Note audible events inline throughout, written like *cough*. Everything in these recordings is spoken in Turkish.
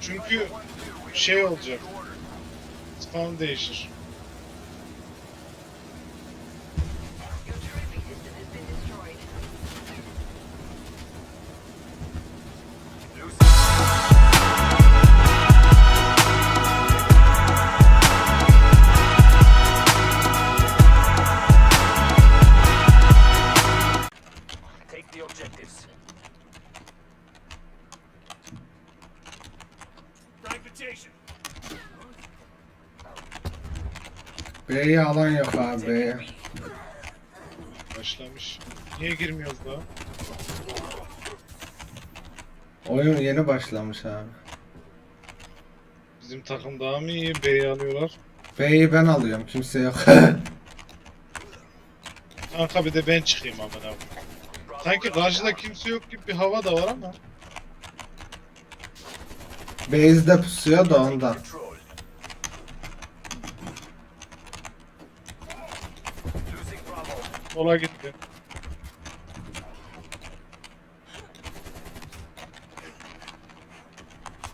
Çünkü şey olacak. Spawn değişir. B'ye alan yok abi B'ye. Başlamış. Niye girmiyoruz daha? Oyun yeni başlamış abi. Bizim takım daha mı iyi? B'yi alıyorlar. B'yi ben alıyorum kimse yok. *laughs* Kanka bir de ben çıkayım aman abi. Sanki karşıda kimse yok gibi bir hava da var ama. Base'de pusuyor da ondan. Sola gitti.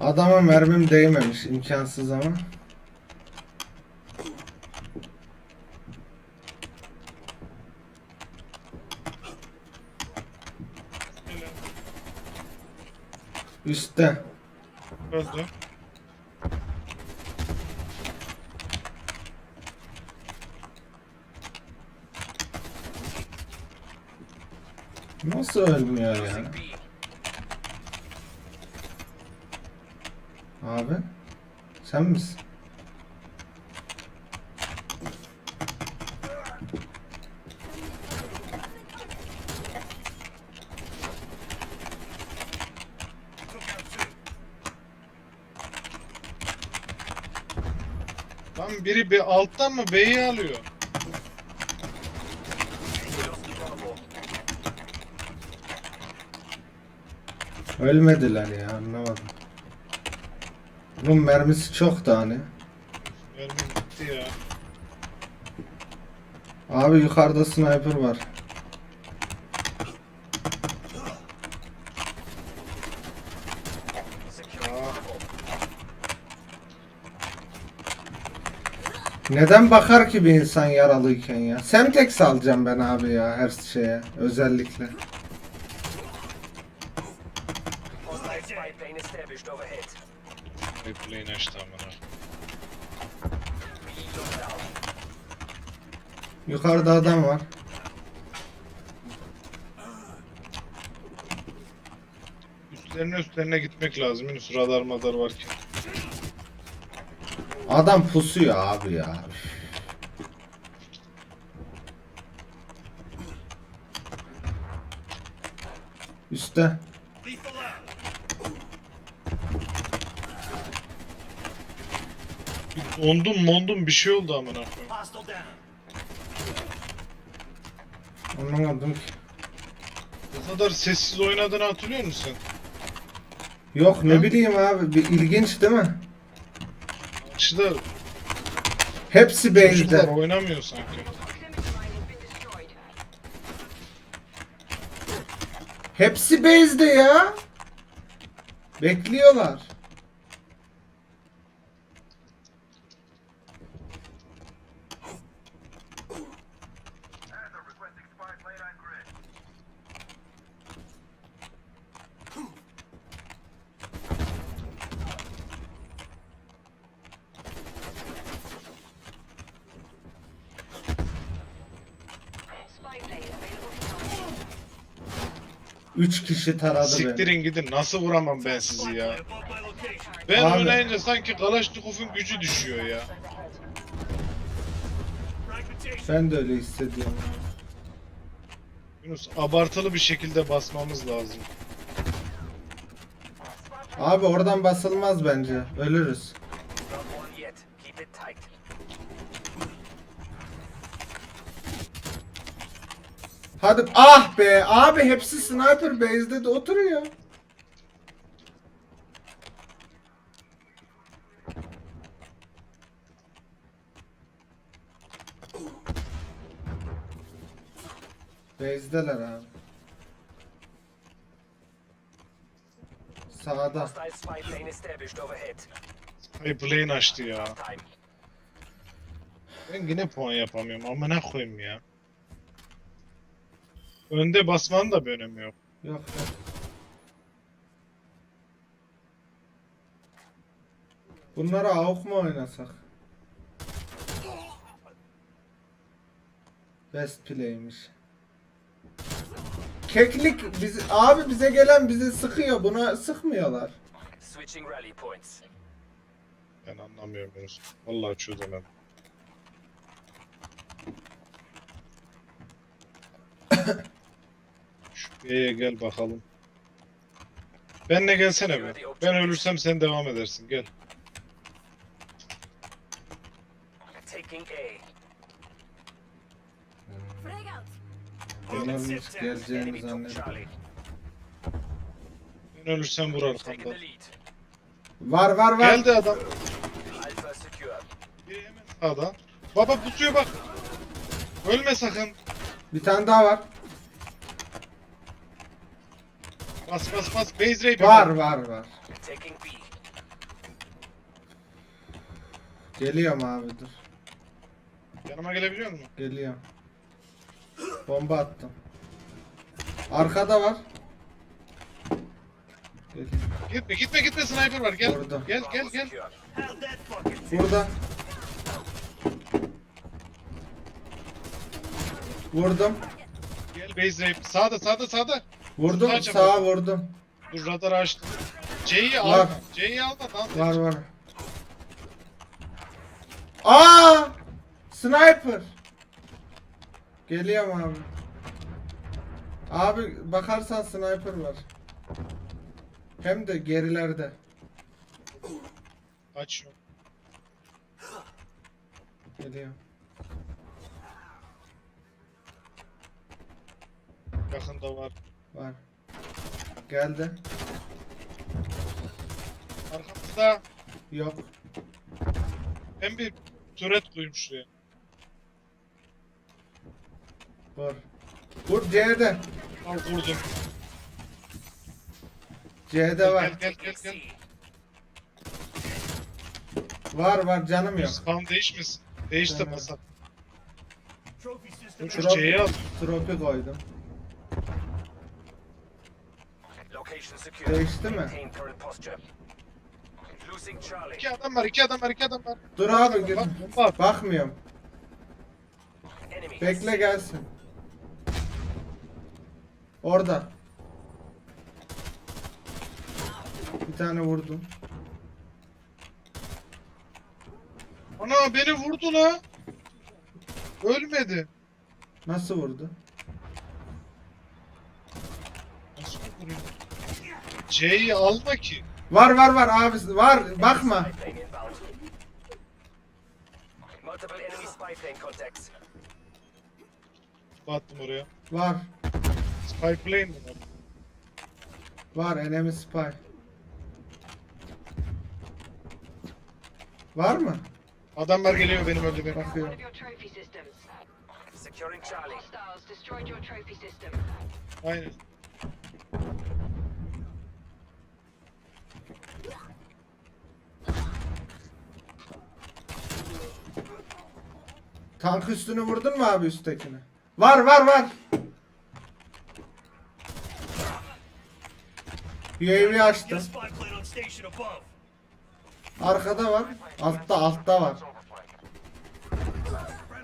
Adama mermim değmemiş imkansız ama. Üstte. Öldü. Nasıl ölmüyor ya? Abi. Sen misin? Lan biri bir alttan mı B'yi alıyor? Ölmediler ya anlamadım. Bunun mermisi çok da hani. Bitti ya. Abi yukarıda sniper var. Neden bakar ki bir insan yaralıyken ya? Semtex alacağım ben abi ya her şeye özellikle. Spy plane established overhead. Replay'ini açtı amına. Yukarıda adam var. Üstlerine üstlerine gitmek lazım. Yunus radar madar varken. Adam pusuyor abi ya. Üste. Bir dondum mondum bir şey oldu amına koyayım. Anlamadım ki. Ne kadar sessiz oynadığını hatırlıyor musun? Yok ne bileyim abi bir ilginç değil mi? Karşıda Hepsi çocuklar base'de. oynamıyor sanki. Hepsi base'de ya. Bekliyorlar. requesting spy plane on grid. Spy plane available for launch. Üç kişi taradı beni. Siktirin gidin nasıl vuramam ben sizi ya. Ben Abi. oynayınca sanki Kalaşnikov'un gücü düşüyor ya. Ben de öyle hissediyorum. Yunus abartılı bir şekilde basmamız lazım. Abi oradan basılmaz bence. Ölürüz. Hadi ah be abi hepsi sniper base'de de oturuyor. Base'deler abi. Sağda. Ay plane açtı ya. Ben yine puan yapamıyorum. Amına koyayım ya. Önde basmanın da bir önemi yok. Yok yok. Bunlara avuk mu oynasak? Best play'miş. Keklik biz abi bize gelen bizi sıkıyor. Buna sıkmıyorlar. Switching rally points. Ben anlamıyorum bunu. Vallahi çözemem. B'ye gel bakalım. Benle gelsene be. Ben ölürsem sen devam edersin. Gel. Hiç geleceğini. Charlie. Ben ölürsem vur arkamdan. Var var var. Geldi adam. Biri hemen sağda. Baba pusuyor bak. Ölme sakın. Bir tane daha var. Bas bas bas. Base rape Var var var. Taking B. Geliyorum abi dur. Yanıma gelebiliyor musun? Geliyorum. Bomba attım. Arkada var. Geliyor. Gitme gitme gitme sniper var. Gel. Orada. Gel gel gel. Burada. Vurdum. Gel base rape. Sağda sağda sağda. Vurdum. Kaç Sağa vurdum. Dur radar açtım. C'yi Var. alma. C'yi alma lan. Var var. Aa! Sniper. Geliyorum abi. Abi bakarsan sniper var. Hem de gerilerde. Açıyorum. Geliyorum. Yakında var. Var. Geldi. Arkamızda Yok. hem bir turret koymuş şuraya. Var. Vur C'de. Al vurdum. C'de var. Gel gel gel. Var var canım yok. Spawn değişmesin. Değiş de Tamam. basar. Dur Drop- şu C'yi al. Tropi koydum. Değişti mi? İki adam var, iki adam var, iki adam var. Dur abi gir. Bak. Bakmıyorum. Bekle gelsin. Orada. Bir tane vurdum. Ana beni vurdu la. Ölmedi. Nasıl vurdu? Nasıl vuruyor? C'yi alma ki. Var var var abi var bakma. Battım oraya. Var. Spy plane mi var? Var enemy spy. Var mı? Adamlar geliyor benim öldü benim. Bakıyorum. of Tank üstünü vurdun mu abi üsttekini? Var var var. UAV açtım. Arkada var. Altta altta var.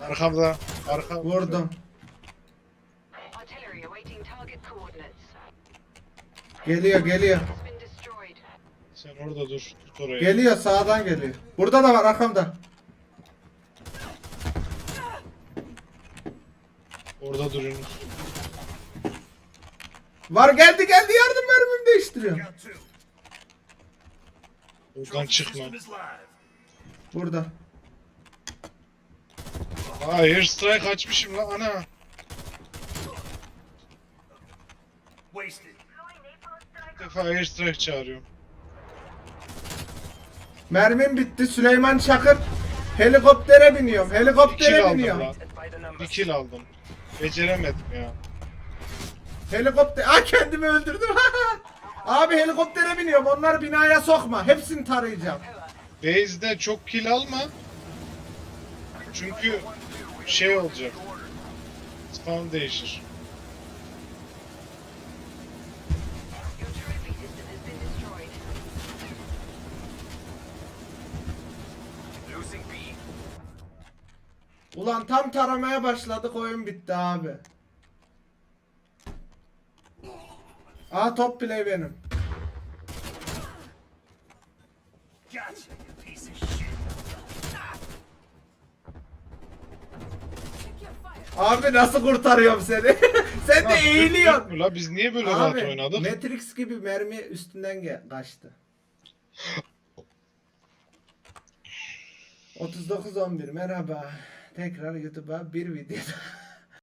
Arkamda. Arka. Vurdum. Geliyor geliyor. Sen orada dur. Tut orayı. Geliyor sağdan geliyor. Burada da var arkamda. Orada dur Yunus. Var geldi geldi yardım mermimi değiştiriyorum. Trophy çıkma. Burada. Aa airstrike açmışım lan ana. Wasted. Bir defa airstrike çağırıyorum. Mermim bitti. Süleyman Çakır. Helikoptere biniyorum. Bir kill Helikoptere aldım biniyorum. lan. Bir kill aldım. Beceremedim ya. Helikopter. Aa kendimi öldürdüm. *laughs* Abi helikoptere biniyorum. Onları binaya sokma. Hepsini tarayacağım. Base'de çok kill alma. Çünkü şey olacak. Spawn değişir. Ulan tam taramaya başladık oyun bitti abi. Aa top play benim. Abi nasıl kurtarıyorum seni? *laughs* Sen de eğiliyorsun. La biz niye böyle rahat Abi oynadık? Matrix gibi mermi üstünden ge- kaçtı. *laughs* 39-11 merhaba. Tekrar YouTube'a bir video.